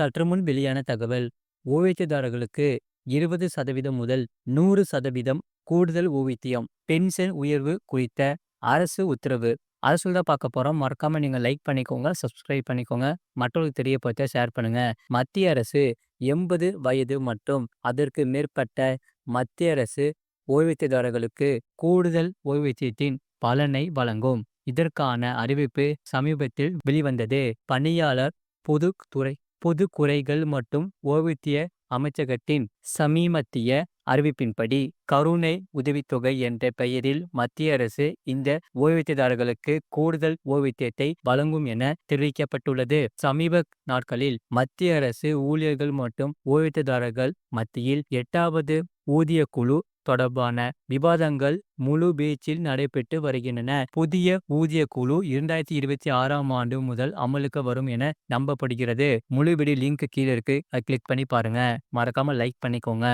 சற்று முன் வெளியான தகவல் ஓய்வூதியதாரர்களுக்கு இருபது சதவீதம் முதல் நூறு சதவீதம் கூடுதல் ஓய்வூதியம் பென்ஷன் உயர்வு குறித்த அரசு உத்தரவு. அரசு தான் பார்க்க போறோம். மறக்காம நீங்க லைக் பண்ணிக்கோங்க சப்ஸ்கிரைப் பண்ணிக்கோங்க. மற்றவர்களுக்கு தெரியப்படுத்த ஷேர் பண்ணுங்க. மத்திய அரசு எண்பது வயது மற்றும் அதற்கு மேற்பட்ட மத்திய அரசு ஓய்வூதியதாரர்களுக்கு கூடுதல் ஓய்வூதியத்தின் பலனை வழங்கும். இதற்கான அறிவிப்பு சமீபத்தில் வெளிவந்தது. பணியாளர் பொதுத்துறை பொது குறைகள் மற்றும் ஓய்வூதிய அமைச்சகத்தின் சமீபத்திய அறிவிப்பின்படி கருணை உதவித்தொகை என்ற பெயரில் மத்திய அரசு இந்த ஓய்வூதியதாரர்களுக்கு கூடுதல் ஓய்வூதியத்தை வழங்கும் என தெரிவிக்கப்பட்டுள்ளது. சமீப நாட்களில் மத்திய அரசு ஊழியர்கள் மற்றும் ஓய்வூதியதாரர்கள் மத்தியில் எட்டாவது ஊதிய குழு தொடர்பான விவாதங்கள் முழு பேச்சில் நடைபெற்று வருகின்றன. புதிய ஊதிய குழு இரண்டாயிரத்தி இருபத்தி ஆறாம் ஆண்டு முதல் அமலுக்கு வரும் என நம்பப்படுகிறது. முழு லிங்க் கீழே இருக்கு அதை கிளிக் பண்ணி பாருங்க. மறக்காம லைக் பண்ணிக்கோங்க.